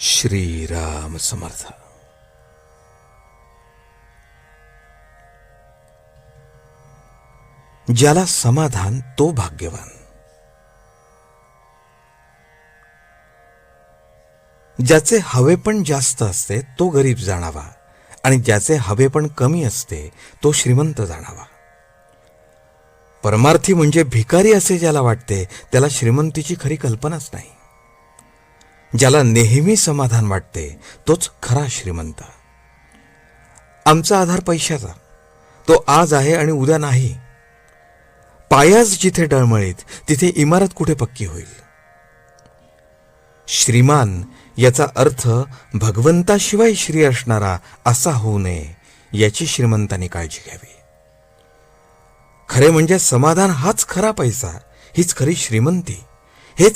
श्रीराम समर्थ। ज्याला समाधान तो भाग्यवान। ज्याचे हवे पण जास्त असते तो गरीब जाणावा. आणि ज्याचे हवे पण कमी असते तो श्रीमंत जाणावा. परमार्थी म्हणजे भिकारी असे ज्याला वाटते त्याला श्रीमंतीची खरी कल्पनाच नाही. ज्याला नेहमी समाधान वाटते तोच खरा श्रीमंत. आमचा आधार पैशाचा. तो आज आहे आणि उद्या नाही. पायाच जिथे डळमळीत तिथे इमारत कुठे पक्की होईल? श्रीमान याचा अर्थ भगवंताशिवाय श्री असणारा असा होऊ नये याची श्रीमंतांनी काळजी घ्यावी. खरे म्हणजे समाधान हाच खरा पैसा हीच खरी श्रीमंती हेच